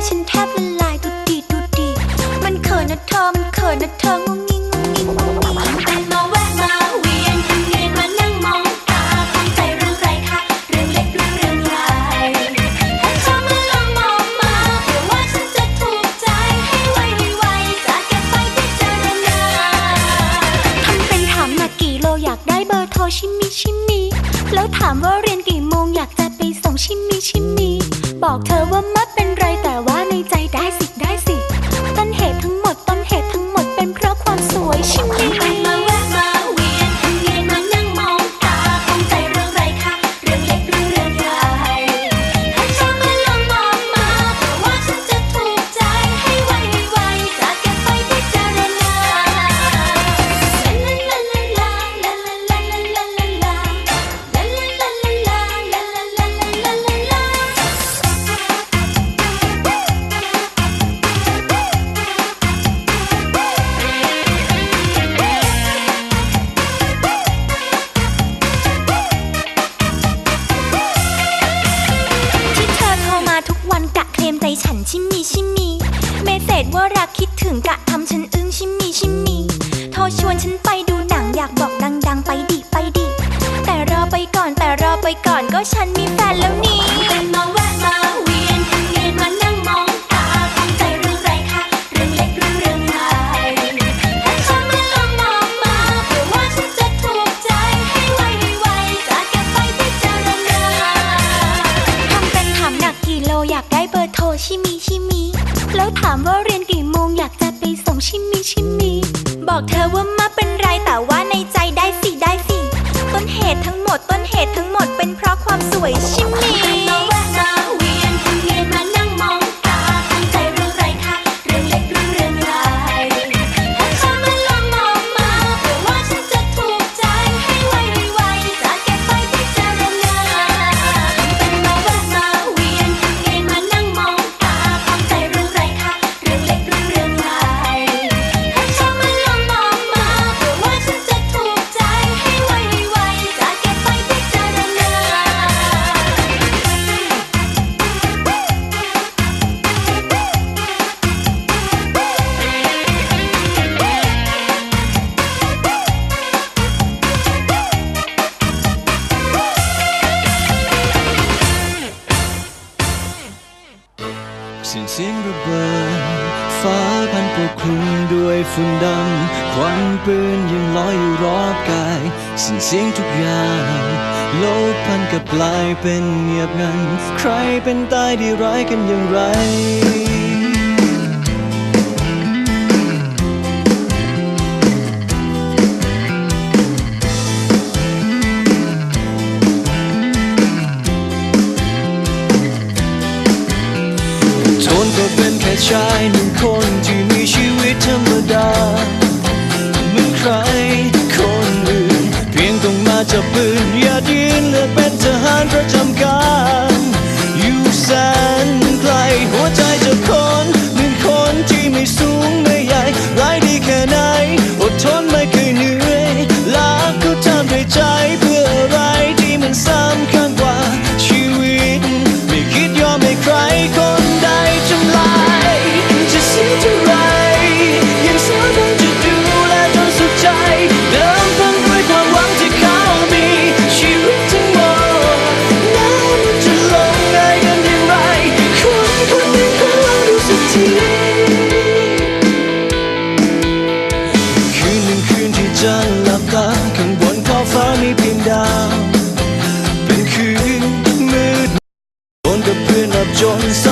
心跳。 มใจฉันชิมีชิมีเมเสดว่ารักคิดถึงกะทำฉันอึ้งชิมีชิมีโทรชวนฉันไปดูหนังอยากบอกดัง ๆ ไปดิไปดิแต่รอไปก่อนแต่รอไปก่อนก็ฉันมีแฟนแล้วนี่ามว่าเรียนกี่โมงอยากจะไปส่งชิมีชิมีบอกเธอว่ามาเป็นไรแต่ว่าในใจได้สิได้สิต้นเหตุทั้งหมดต้นเหตุทั้งหมดเป็นเพราะความสวยชิมี ลักลายเป็นเงียบงัน ใครเป็นตายดีร้ายกันอย่างไรเป็นแค่ชายหนึ่งคนที่มีชีวิตธรรมดาเมือใครคนอื่น เพียงต้องมาจับปืนอย่าดีารประจำการ อยู่แสนไกล หัวใจจะคนหนึ่งคนที่ไม่สูงไม่ใหญ่ไร้ดีแค่ไหน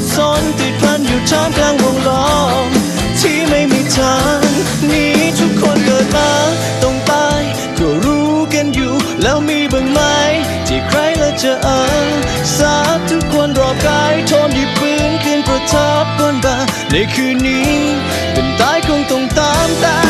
บสนติดพันอยู่ช่ามกลางวงล้อมที่ไม่มีทางหนีทุกคนเกิดมาต้องตายก็รู้กันอยู่ แล้วมีบ้างไหม ที่ใครละจะเออสาบทุกคนรอบกายทอมหยิบปืนขึ้นประทับบนบ่าในคืนนี้เป็นตายคงต้องตามตาย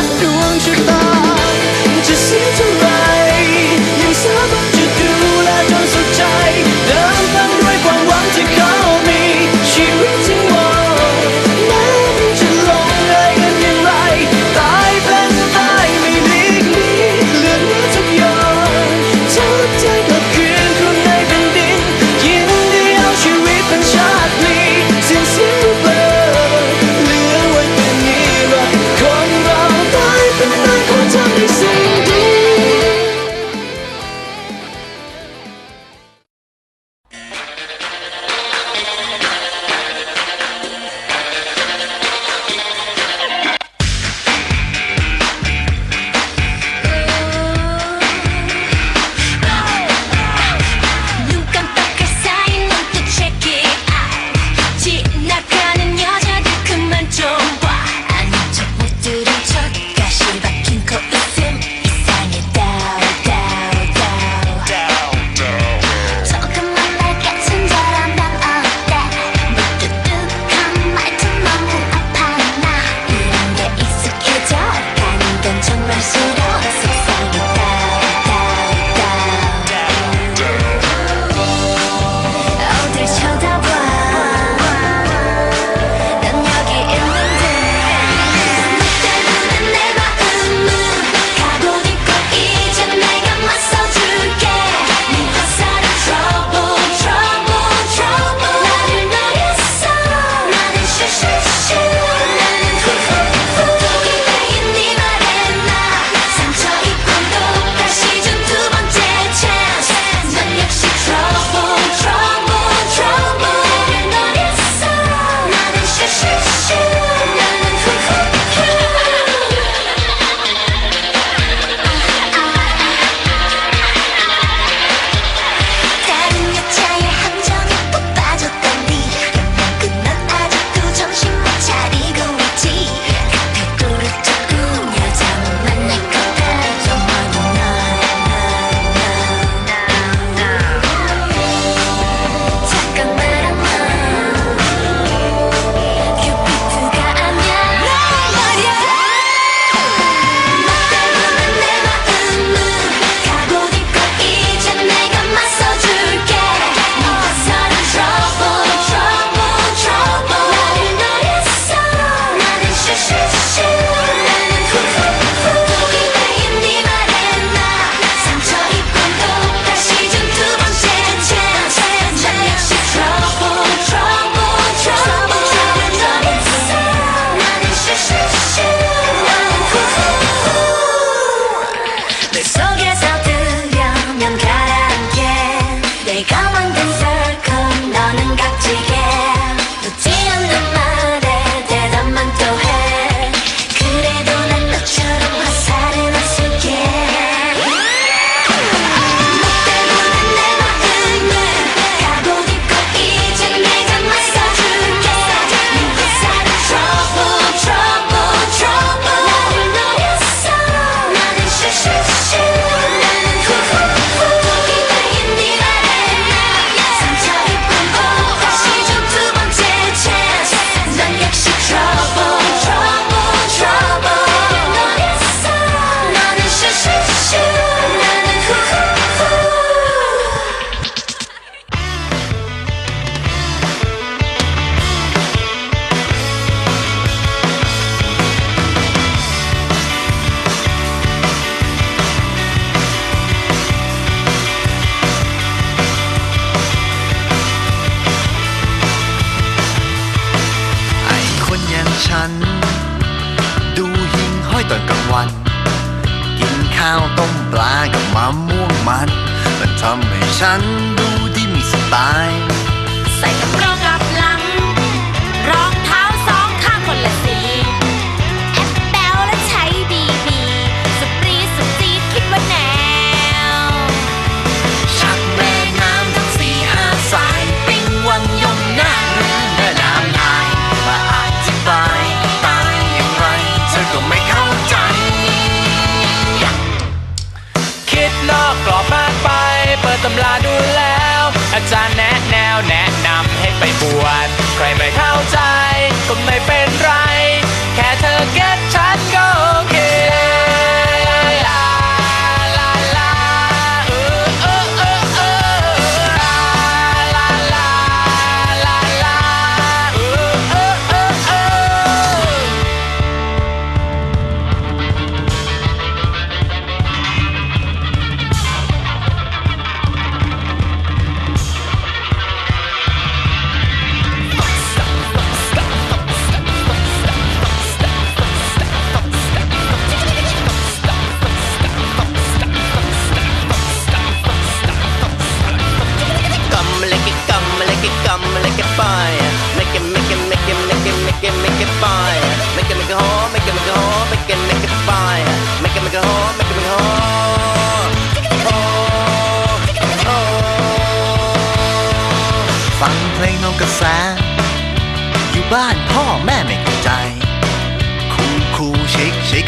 ำ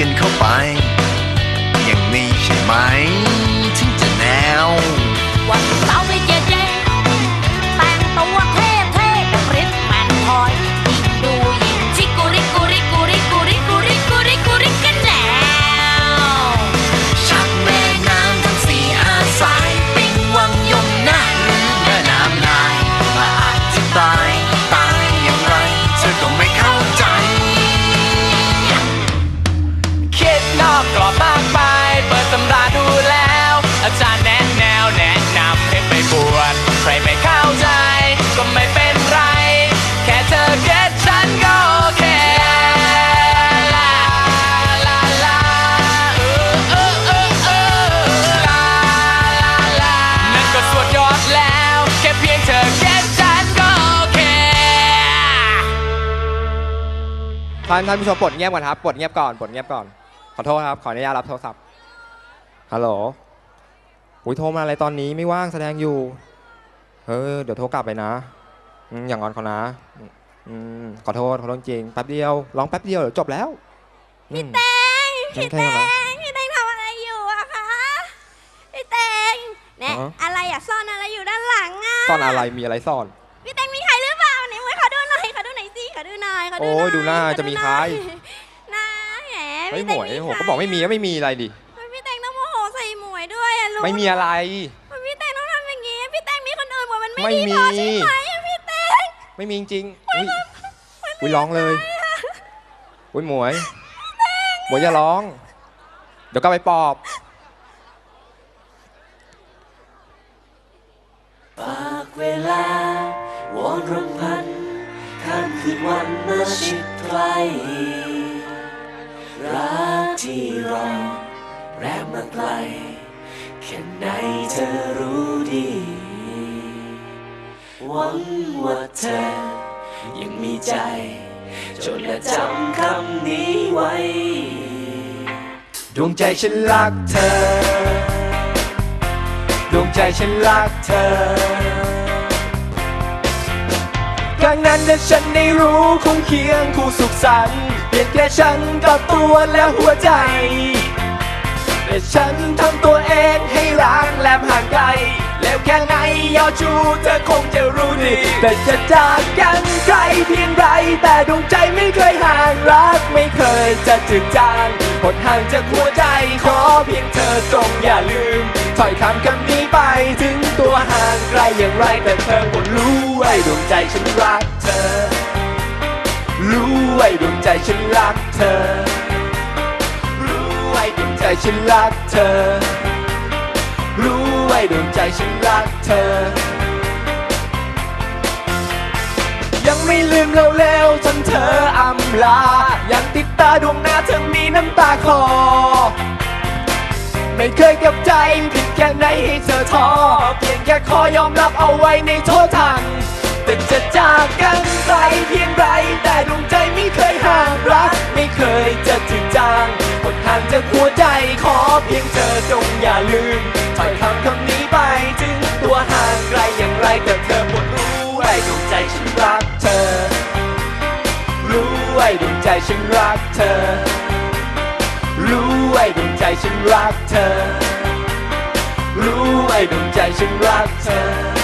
กันเข้าไป ท่านท่านผู้ชมปลดเงียบก่อนครับปลดเงียบก่อนปลดเงียบก่อน ขอโทษครับ ขออนุญาตรับโทรศัพท์ ฮัลโหลอุ้ยโทรมาอะไรตอนนี้ไม่ว่างแสดงอยู่ เออเดี๋ยวโทรกลับไปนะอืมอย่างงอนเขานะอืมขอโทษขอโทษจริงแป๊บเดียวร้องแป๊บเดียวเดี๋ยวจบแล้วพี่แตงพี่แตงพี่แตงทำอะไรอยู่อะคะ พี่แตงเนี่ยอ๋ออะไรอะซ่อนอะไรอยู่ด้านหลังอะ ซ่อนอะไรมีอะไรซ่อน โอ้ยดูหน้าขอจะมีใครหน้าแหมเฮ้ยพี่หแตมงวยมีโหใครก็บอกไม่มีก็ไม่มีอะไรดิพี่แตงต้องโมโหใส่หมวยด้วยอะรู้ไม่มีอะไรพี่แตงต้องทำอย่างงี้พี่แตงมีคนอื่นหมวยมันไม่ไม่ดีมีพอใช่ไหมอะพี่แตงไม่มีจริงๆอุ้ยอุ้ยร้องเลยอุ้ยหมวยหมวยอย่าร้อง เดี๋ยวก็ไปปอบ ว่าเธอ ยังมีใจ จนและจำคำนี้ไว้ ดวงใจฉันรักเธอ ดวงใจฉันรักเธอครั้งนั้นถ้าฉันได้รู้คงเคียงคู่สุขสันต์เปลี่ยนแค่ฉันกับตัวและหัวใจแต่ฉันทำตัวเองให้รักแลมห่างไกล วแค่ไหนยอชูเธอคงจะรู้ดี แต่จะจากกันไกลเพียงไร แต่ดวงใจไม่เคยห่างรักไม่เคยจะจืดจางหดห่างจากหัวใจขอเพียงเธอจงอย่าลืมถ้อยคำคำนี้ไปถึงตัวห่างไกลอย่างไร แต่เธอควรรู้ไว้ดวงใจฉันรักเธอ รู้ไว้ดวงใจฉันรักเธอ รู้ไว้ดวงใจฉันรักเธอ รู้ไว้ดวงใจฉันรักเธอ ยังไม่ลืมเราแล้วจนเธออำลา ยังติดตาดวงหน้าเธอมีน้ำตาคลอไม่เคยกับใจผิดแค่ไหนให้เธอท้อเพียงแค่ขอยอมรับเอาไว้ในโทษทันแต่จะจากกันไกลเพียงไร แต่ดวงใจไม่เคยห่างรัก ไม่เคยจะจืดจาง่างจากหัวใจขอเพียงเธอจงอย่าลืมถอยคำคำนี้ไปถึงตัวห่างไกลอย่างไรแต่เธอควรรู้ไว้ดวงใจฉันรักเธอ รู้ไว้ดวงใจฉันรักเธอ รู้ไว้ดวงใจฉันรักเธอ รู้ไว้ดวงใจฉันรักเธอ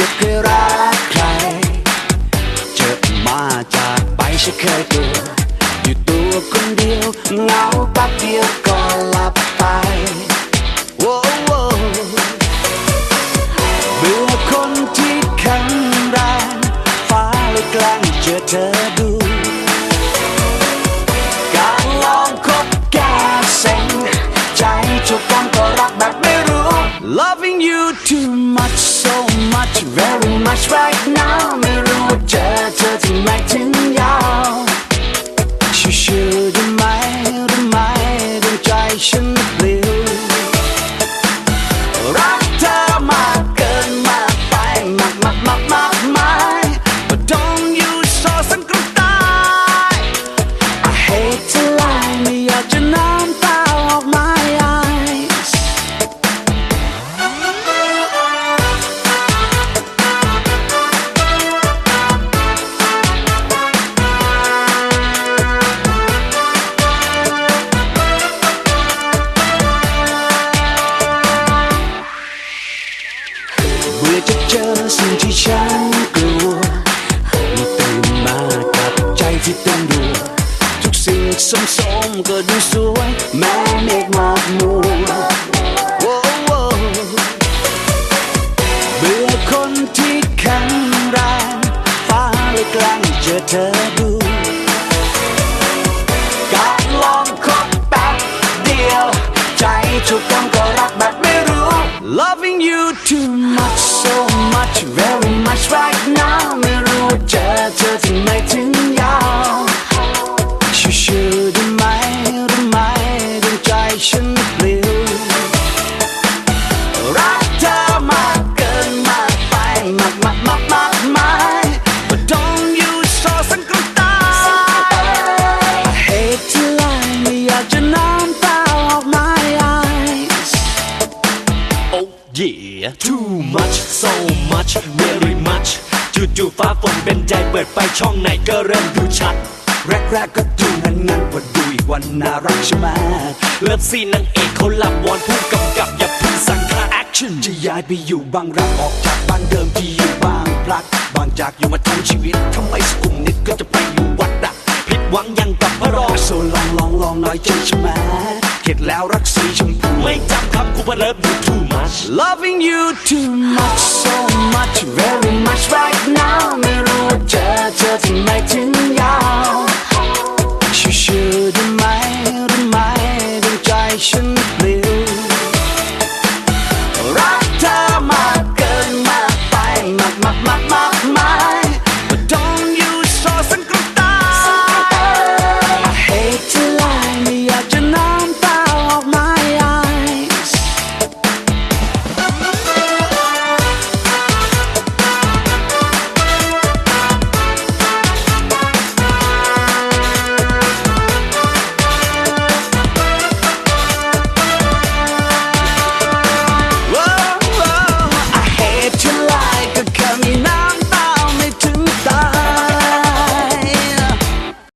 านา ใช่ไหมเลิฟซีนางเอกเขาหลับวอนผู้กำกับอย่าพึ่งสั่งค่าแอคชั่นจะย้ายไปอยู่บางรักออกจากบ้านเดิมที่อยู่บางพลัดบางจากอยู่มาทั้งชีวิตทำไมสกุมนิดก็จะไปอยู่วัดดักผิดหวังยังกับพระรองโซลองลองลองน้อยใจใช่ไหมเข็ดแล้วรักสีชมพูไม่จำคำกูว่าเลิฟ you too much loving you too much so much very much right now ไม่รู้ว่เจอเธอทำไมถึงยาวชื่ should have ม หรือไม่ดวงใจฉันเปลี่ยน